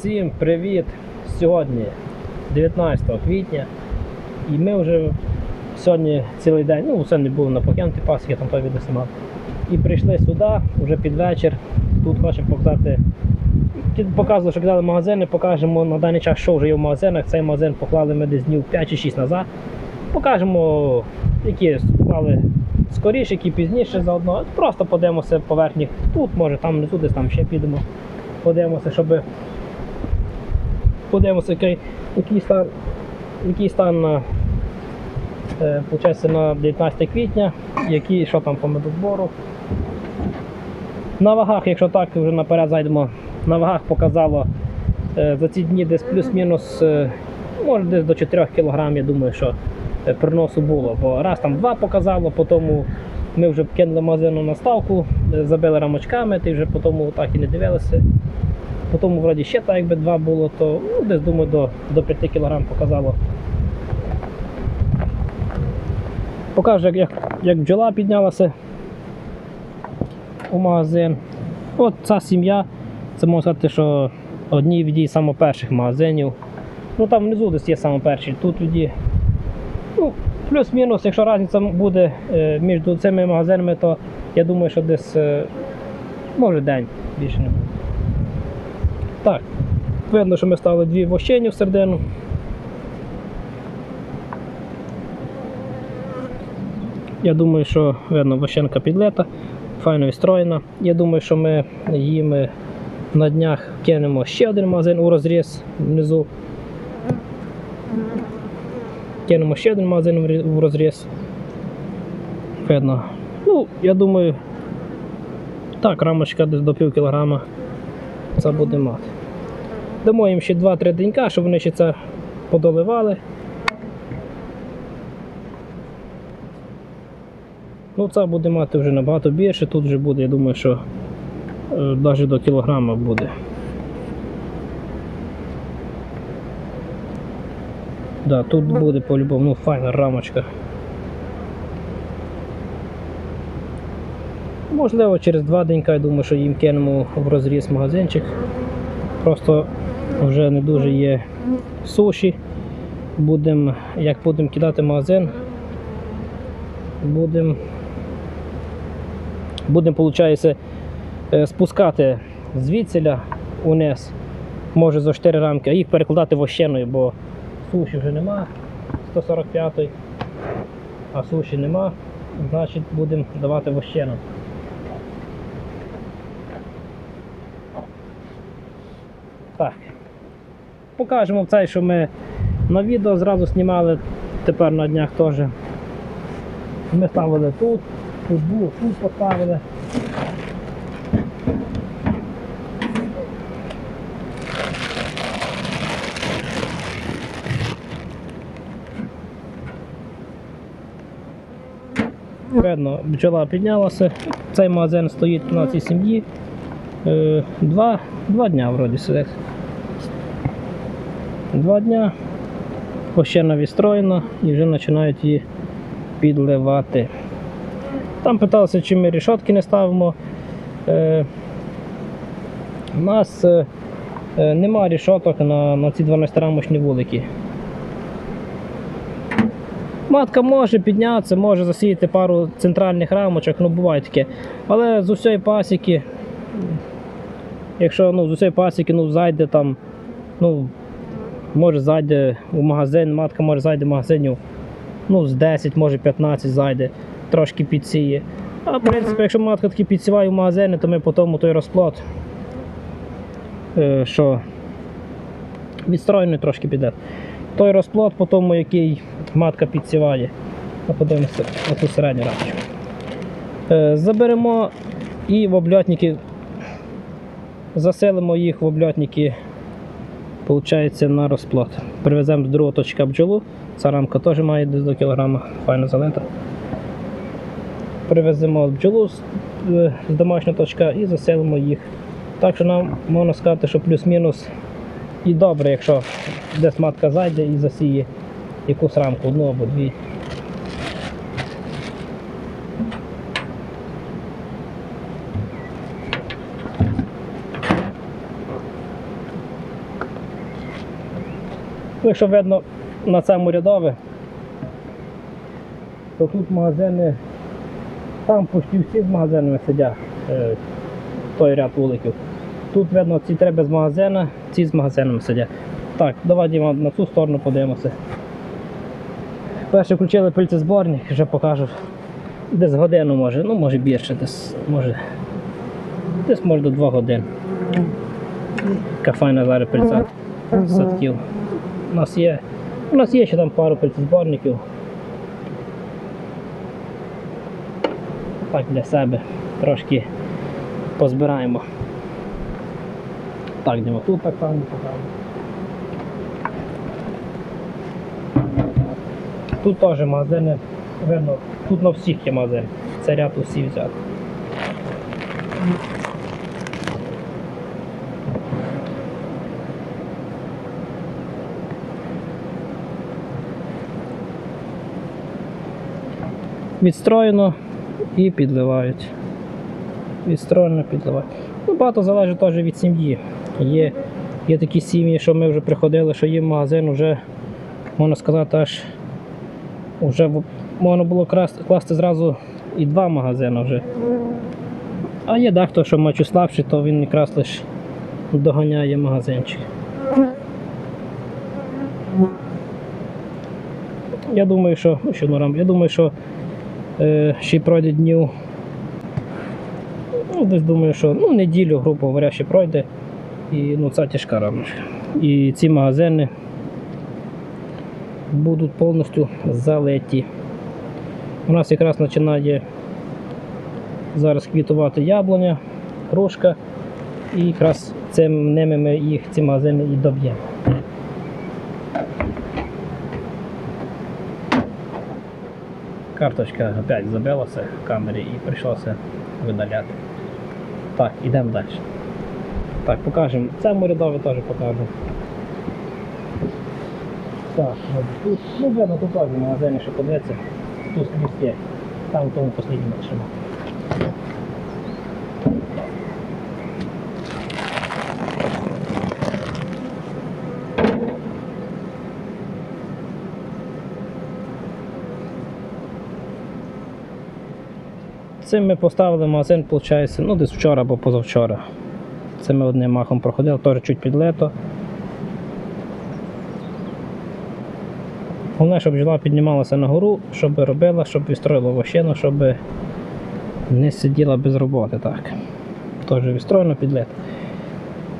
Всім привіт! Сьогодні 19 квітня і ми вже сьогодні цілий день, ну сьогодні був на покинути пасіки, там той відео знімав. І прийшли сюди вже під вечір. Тут хочемо показати. Показували, що казали магазини, покажемо на даний час, що вже є в магазинах. Цей магазин поклали ми десь днів 5 чи 6 назад. Покажемо, які склали скоріше, які пізніше заодно. Просто подивимося поверхні тут, може там внизу, десь там ще підемо. Подивимося, щоб подивимося, який, який стан, який стан на, е, получається, на 19 квітня, який, що там по медозбору. На вагах, якщо так, вже наперед зайдемо, на вагах показало е, за ці дні десь плюс-мінус, е, може десь до 4 кг, я думаю, що е, приносу було. Бо раз там 2 показало, потім ми вже кинули магазину на ставку, е, забили рамочками, ти вже потім так і не дивилися. Потім вроді ще так якби 2 було, то ну, десь думаю до, до 5 кг показало. Покажу, як, як, бджола піднялася у магазин. От ця сім'я, це можна сказати, що одні від її саме магазинів. Ну там внизу десь є саме. Тут від ну, плюс-мінус, якщо різниця буде е, між цими магазинами, то я думаю, що десь е, може день більше не буде. Так, видно, що ми ставили дві вощені в середину. Я думаю, що видно, вощенка підлета, файно відстроєна. Я думаю, що ми їм на днях кинемо ще один магазин у розріз внизу. Кинемо ще один магазин в розріз. Видно. Ну, я думаю, так, рамочка десь до пів кілограма це буде мати. Дамо їм ще 2-3 денька, щоб вони ще це подоливали. Ну, це буде мати вже набагато більше, тут вже буде, я думаю, що е, навіть до кілограма буде. Да, тут буде по-любому, ну файна рамочка. Можливо, через два денька, я думаю, що їм кинемо в розріз магазинчик. Просто вже не дуже є суші. Будемо, як будемо кидати магазин, будемо, будемо, виходить, спускати звідсіля униз, може за 4 рамки, а їх перекладати вощеною, бо суші вже нема 145 а суші нема, значить будемо давати вощену. Так. Покажемо цей, що ми на відео зразу знімали, тепер на днях теж. Ми ставили тут, тут було, тут поставили. Видно, бджола піднялася. Цей магазин стоїть на цій сім'ї. Е, Два, два дня вроді сидить. Два дня. Пощена відстроєна і вже починають її підливати. Там питалися, чи ми рішотки не ставимо. Е, у нас е, е, нема рішоток на, на ці 12-рамочні вулики. Матка може піднятися, може засіяти пару центральних рамочок, ну буває таке. Але з усієї пасіки, якщо ну, з усієї пасіки ну, зайде там, ну, може зайде у магазин, матка може зайде в магазинів ну, з 10, може 15 зайде, трошки підсіє. А в принципі, якщо матка таки підсіває в магазини, то ми потім той розплод, е, що відстроєний трошки піде. Той розплод, по тому, який матка підсіває. Ми подивимося ту середню рамочку. Е, Заберемо і в обльотники, заселимо їх в обльотники, виходить, на розплод. Привеземо з другого точка бджолу. Ця рамка теж має десь до кілограма, файно залита. Привеземо бджолу е, з домашнього точка і заселимо їх. Так що нам можна сказати, що плюс-мінус і добре, якщо десь матка зайде і засіє якусь рамку, одну або дві. Якщо видно на цьому рядове, то тут магазини, там почти всі з магазинами сидять, е, той ряд вуликів. Тут видно, ці три без магазина, ці з магазинами сидять. Так, давай Діма, на цю сторону подивимося. Перше включили пильцезборник, вже покажу. Десь годину може, ну може більше, десь може. Десь може до 2 годин. Яка файна зараз пильця садків. У нас є. У нас є ще там пару пильцезборників. Так для себе трошки позбираємо. Так, йдемо тут так само покажемо. Тут теж магазини, видно, тут на всіх є магазини. Це ряд усі взяти. Відстроєно і підливають. Відстроєно підливають. Ну, багато залежить теж від сім'ї. Є, є такі сім'ї, що ми вже приходили, що їм магазин вже, можна сказати, аж вже можна було красти, класти зразу і два магазини вже. А є дехто, що мачу слабший, то він якраз лише доганяє магазинчик. Я думаю, що, ну, що Норам, я думаю, що ще пройде днів. Ну, десь думаю, що ну, неділю, грубо говоря, ще пройде. І ну, це тяжка рамочка. І ці магазини будуть повністю залиті. У нас якраз починає зараз квітувати яблуня, грушка, і якраз цим ними ми їх ці магазини і доб'ємо. Карточка опять забилася в камері і прийшлося видаляти. Так, йдемо далі. Так, покажемо. Це морядове теж покажу. Так, от тут, ну видно, тут теж магазині, що подивиться. Тут є. Там в тому послідньому машину. Цим ми поставили магазин, виходить, ну десь вчора або позавчора. Це ми одним махом проходили, теж чуть підлито. Головне, щоб бджола піднімалася на гору, щоб робила, щоб відстроїла вощину, щоб не сиділа без роботи. так. Теж відстроєно підлито.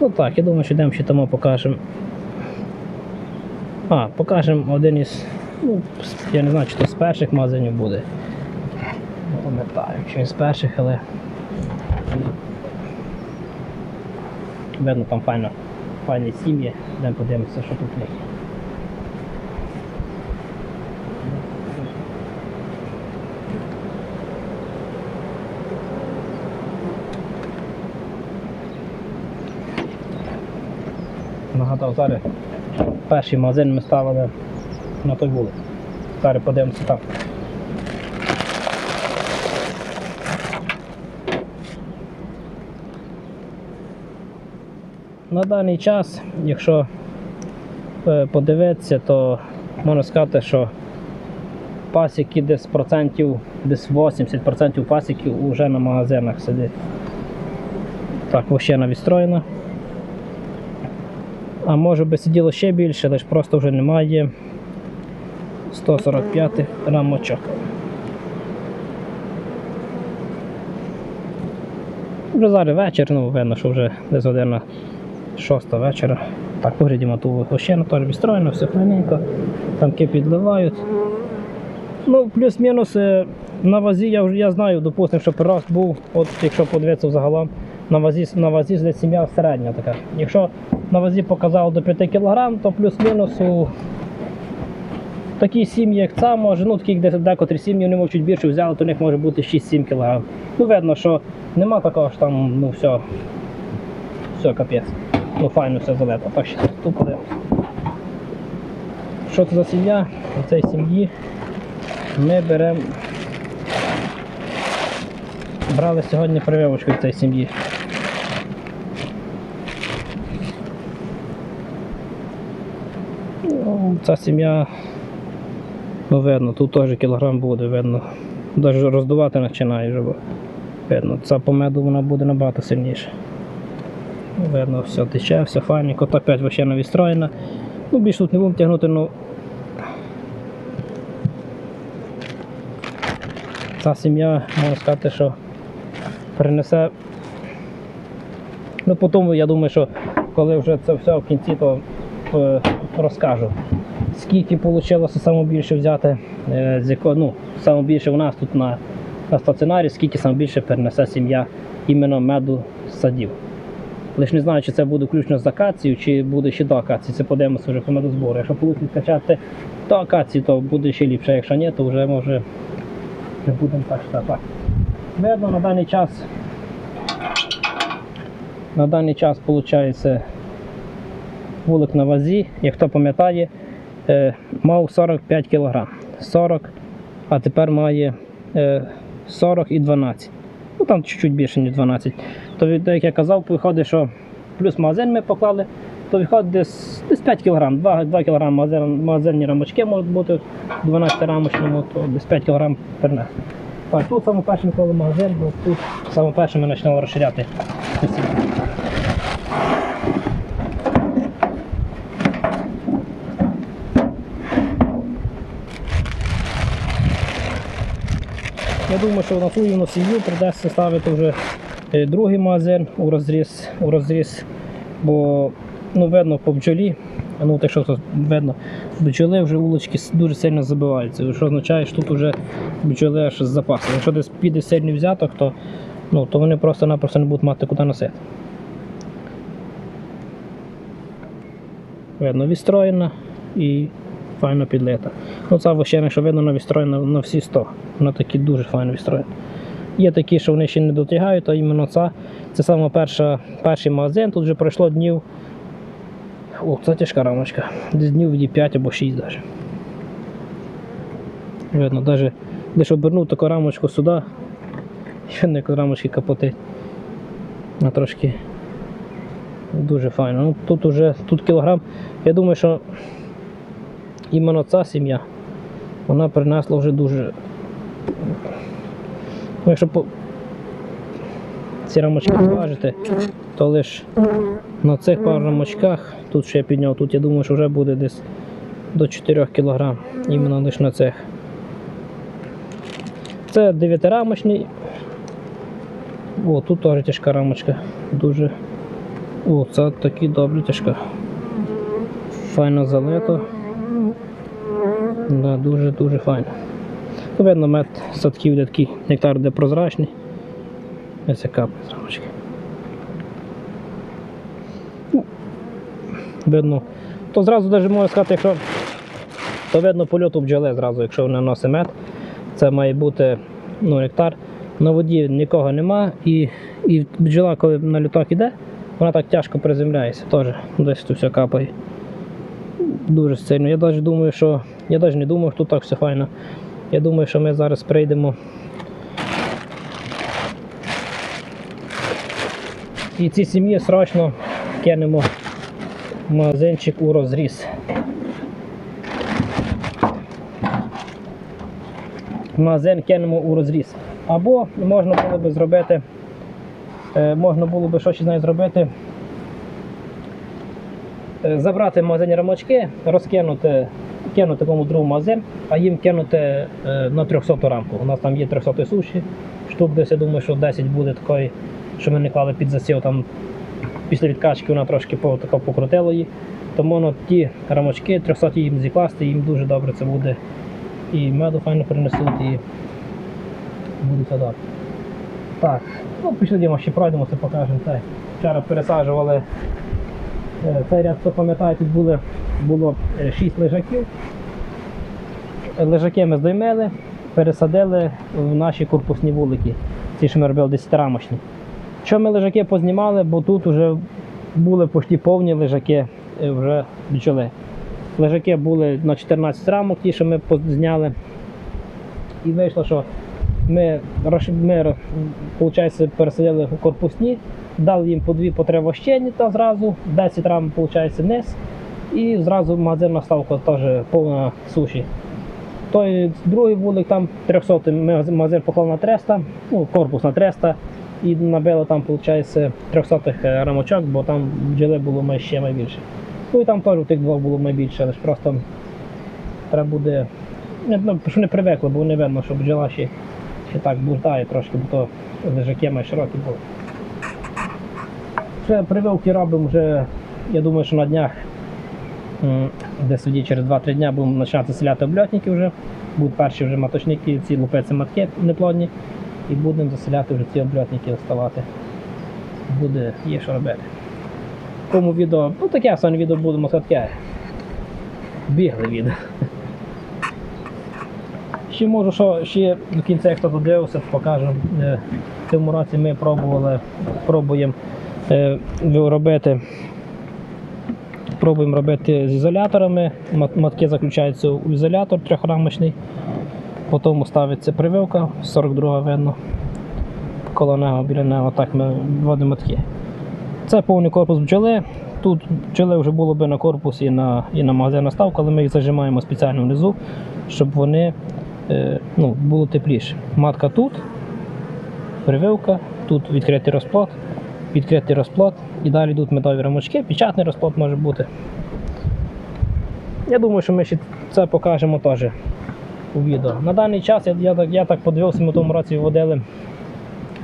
Ну так, я думаю, що йдемо ще тому покажемо. А, покажемо один із, ну, я не знаю, чи то з перших магазинів буде. Пам'ятаю, якщо він з перших, але. Видно, там файно, файні сім'ї, йдемо подивимося, що тут є. Нагадав, зараз перший магазин ми ставили на той вулиці. Зараз подивимося там. На даний час, якщо е, подивитися, то можна сказати, що пасіки десь процентів, десь 80% пасіків вже на магазинах сидить. Так, вощена відстроєна. А може би сиділо ще більше, лише просто вже немає 145 рамочок. Вже зараз вечір, ну видно, що вже десь година 6 вечора. Так, поглядімо ту вощину, теж відстроєно, все файненько. Тамки підливають. Ну, плюс-мінус е, на вазі я я знаю, допустимо, що прирост був, от якщо подивитися взагалом, на вазі, на вазі десь сім'я середня така. Якщо на вазі показало до 5 кг, то плюс-мінус у такій сім'ї, як ця, може, ну таких декотрі сім'ї вони можуть більше взяли, то у них може бути 6-7 кг. Ну, видно, що нема такого що там, ну все, все капець. Ну файно все залето. Так ще подивимося. Що це за сім'я? У цій сім'ї ми беремо. Брали сьогодні прививочку в цій сім'ї. Ну, ця сім'я, ну видно, тут теж кілограм буде, видно. Навіть роздувати починає вже. Видно, ця по меду вона буде набагато сильніша. Видно, все тече, все файненько, та 5 вообще навістроєна. Ну, більш тут не будемо тягнути, ну. Ця сім'я, можна сказати, що принесе. Ну, потім, я думаю, що коли вже це все в кінці, то е, розкажу. Скільки вийшло саме більше взяти, е, з якого, ну, саме більше у нас тут на, на стаціонарі, скільки саме більше перенесе сім'я іменно меду з садів. Лише не знаю, чи це буде включно з акацією, чи буде ще до акації. Це подивимося вже по медозбору. Якщо вийде качати до акації, то буде ще ліпше. Якщо ні, то вже може не будемо так так. Видно на даний час. На даний час виходить вулик на вазі, як хто пам'ятає, е, мав 45 кг. 40, а тепер має е, 40 і 12. Ну там чуть-чуть більше, ніж 12. То як я казав, виходить, що плюс магазин ми поклали, то виходить десь, десь 5 кг. 2, 2 кг магазин, магазинні рамочки можуть бути 12 рамочному, то десь 5 кг перенесли. Так, тут саме перший коли магазин, бо тут саме перше ми почали розширяти. Я думаю, що на ту юну сім'ю придеться ставити вже е, другий магазин у розріз, у розріз бо ну, видно по бджолі, ну те, що видно, бджоли вже вулички дуже сильно забиваються, що означає, що тут вже бджоли аж з запасом. Якщо десь піде сильний взяток, то, ну, то вони просто-напросто не будуть мати куди носити. Видно, відстроєна і файно підлита. Ну, ця вощена, що видно, вона відстроєна на всі 100. Вона такі дуже файно відстроєна. Є такі, що вони ще не дотягають, а іменно ця. Це саме перша, перший магазин. Тут вже пройшло днів. О, це тяжка рамочка. Десь днів від 5 або 6 навіть. Видно, навіть десь обернув таку рамочку сюди. І як рамочки капотить. Вона трошки дуже файно. Ну, тут уже тут кілограм. Я думаю, що іменно ця сім'я вона принесла вже дуже. Ну, якщо по... ці рамочки зважити, то лише на цих пару рамочках, тут ще я підняв, тут я думаю, що вже буде десь до 4 кг, іменно лише на цих. Це 9-рамочний. О, тут теж тяжка рамочка. Дуже. О, це такі добре тяжка. Файно залито. Да, дуже-дуже файно. Видно, мед садків де такий нектар де прозрачний. Ось яка рамочка. Ну, Видно. То зразу навіть можна сказати, якщо то видно польоту бджоли зразу, якщо вона носить мед. Це має бути ну, нектар. На воді нікого нема, і, і бджола, коли на люток іде, вона так тяжко приземляється теж. Десь тут все капає. Дуже сильно. Я навіть думаю, що. Я навіть не думаю, що тут так все файно. Я думаю, що ми зараз прийдемо. І ці сім'ї срочно кинемо магазинчик у розріз. Магазин кинемо у розріз. Або можна було би зробити, е, можна було би що ще з нею зробити. Е, Забрати магазинні рамочки, розкинути, кинути кому другу магазин, а їм кинути е, на 300 рамку. У нас там є 300 суші, штук десь, я думаю, що 10 буде такої, що ми не клали під засів. Там після відкачки вона трошки по, покрутила її. Тому ну, ті рамочки 300 їм зікласти, їм дуже добре це буде. І меду файно принесуть, і буде все добре. Так, ну пішли ще пройдемо, це покажемо. Вчора пересаджували Цей ряд, хто пам'ятає, тут були, було 6 лежаків. Е, Лежаки ми здоймели, пересадили в наші корпусні вулики, ці, що ми робили 10-рамочні. Що ми лежаки познімали, бо тут вже були почти повні лежаки е, вже бджоли. Лежаки були на 14 рамок, ті, що ми зняли. І вийшло, що ми, ми виходить, пересадили корпусні, дали їм по дві по три вощені та зразу, 10 рам, виходить, вниз. І зразу магазинна ставка теж повна суші. Той другий вулик там 300 ми магазин поклав на 300, ну, корпус на 300. І набили там, виходить, 300 рамочок, бо там бджоли було ще найбільше. Ну і там теж у тих двох було найбільше, але ж просто треба буде. Не, ну, що не привикли, бо не видно, що бджола ще, ще так буртає трошки, бо то лежаки має широкі були. Вже прививки робимо вже, я думаю, що на днях, десь тоді через 2-3 дня будемо починати селяти обльотники вже. Будуть перші вже маточники, ці лупиці матки неплодні. І будемо заселяти вже ці обльотники ставати. Буде є що робити. Кому відео, ну таке саме відео будемо таке. Бігли відео. Ще можу, що ще до кінця, як хто додивився, покажу. Е, В цьому році ми пробували, пробуємо е, робити. Пробуємо робити з ізоляторами. Матки заключаються у ізолятор трьохрамочний. Потім ставиться прививка, 42 видно. Коло нього, біля нього, так ми вводимо матки. Це повний корпус бджоли. Тут бджоли вже було би на корпусі і на, і на магазинна ставка, але ми їх зажимаємо спеціально внизу, щоб вони ну, було тепліше. Матка тут, прививка, тут відкритий розплод, відкритий розплод і далі йдуть медові рамочки, печатний розплод може бути. Я думаю, що ми ще це покажемо теж у відео. На даний час я, я, я так подивився, ми тому році вводили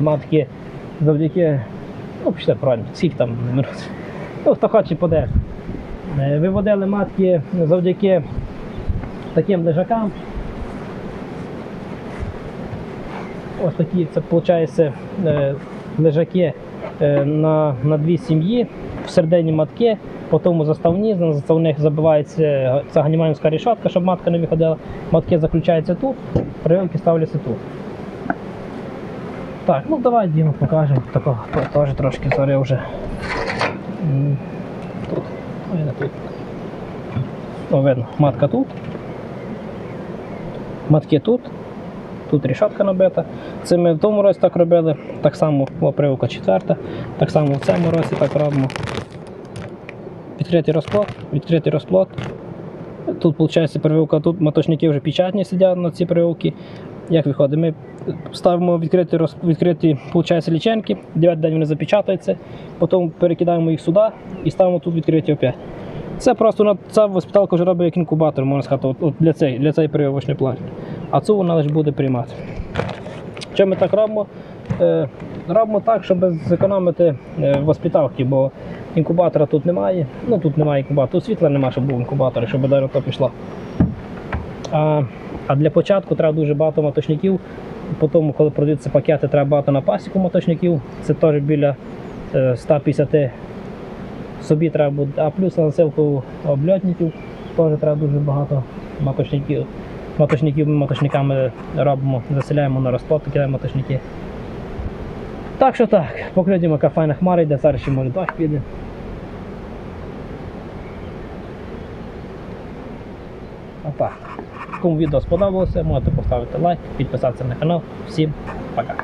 матки завдяки, ну, пішли правильно, скільки там Ну, хто хоче подеш. Виводили матки завдяки таким лежакам. Ось такі, це виходить е, лежаки е, на, на дві сім'ї, всередині матки, потім заставні, на заставних забивається ця ганіманівська рішатка, щоб матка не виходила. Матки заключаються тут, прививки ставляться тут. Так, ну давай Діма покажемо. Такого теж трошки зорі вже. Тут. Ой, не тут. О, видно, матка тут. Матки тут. Тут рішатка набита. Це ми в тому році так робили. Так само прививка четверта. Так само в цьому році так робимо. Відкритий розплод, відкритий розплод. Тут, виходить, прививка, тут маточники вже печатні сидять на ці прививки. Як виходить? Ми ставимо відкриті, роз- відкриті виходить, ліченки, 9 день вони запечатаються, потім перекидаємо їх сюди і ставимо тут відкриті опять. Це просто ця воспиталка вже робить як інкубатор, можна сказати, от, от для цієї для цієї прививочної планки. А цю вона лише буде приймати. Що ми так робимо? Е, робимо так, щоб зекономити е, воспиталки, бо інкубатора тут немає. Ну тут немає інкубатора, тут світла немає, щоб був інкубатор, щоб то пішло. А, а для початку треба дуже багато маточників. Потім, коли продаються пакети, треба багато на пасіку маточників. Це теж біля е, 150 собі треба буде. А плюс на засилку обльотників теж треба дуже багато маточників. Маточників ми маточниками робимо, заселяємо на розплод, кидаємо моточники. Так що так, поглядімо, яка файна хмара йде, зараз ще може дощ піде. Опа. Кому відео сподобалося, можете поставити лайк, підписатися на канал. Всім пока.